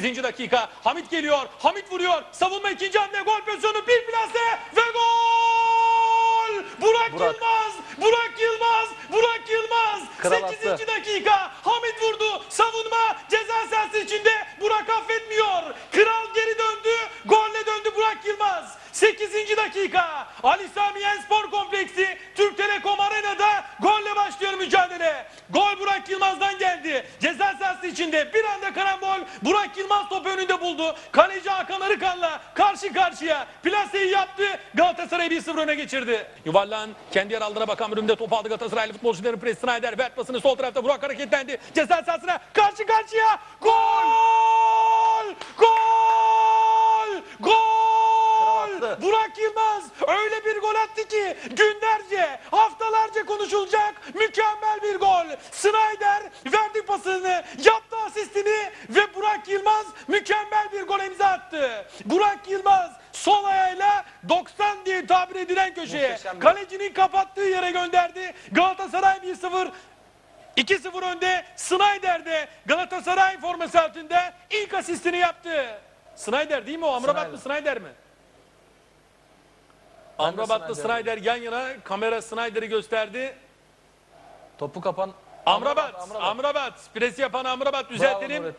8. dakika. Hamit geliyor. Hamit vuruyor. Savunma ikinci hamle. Gol pozisyonu. Bir plase ve gol! Burak, Burak. Yılmaz! Burak Yılmaz! Burak Yılmaz! Kral 8. attı. dakika. Hamit vurdu. Savunma ceza sahası içinde. Burak affetmiyor. Kral geri döndü. Golle döndü Burak Yılmaz. 8. dakika. Ali Sami Yen Spor Kompleksi mücadele. Gol Burak Yılmaz'dan geldi. Ceza sahası içinde bir anda karambol. Burak Yılmaz topu önünde buldu. Kaleci Hakan Arıkan'la karşı karşıya plaseyi yaptı. Galatasaray 1-0 öne geçirdi. Yuvarlan kendi yer aldığına bakan bölümde top aldı Galatasaraylı futbolcuların pres Snyder. Ver pasını sol tarafta Burak hareketlendi. Ceza sahasına karşı karşıya. Gol! Gol! Gol! Burak Yılmaz öyle bir gol attı ki günlerce, haftalarca Snyder verdi pasını, yaptı asistini ve Burak Yılmaz mükemmel bir gol imza attı. Burak Yılmaz sol ayağıyla 90 diye tabir edilen köşeye Muhteşem kalecinin kapattığı yere gönderdi. Galatasaray 1-0 2-0 önde Snyder de Galatasaray forması altında ilk asistini yaptı. Snyder değil mi o? Amrabat mı Snyder mi? Amrabat'la Snyder yan yana kamera Snyder'i gösterdi. Topu kapan. Amrabat, Amrabat. Amrabat, pres yapan Amrabat düzeltelim.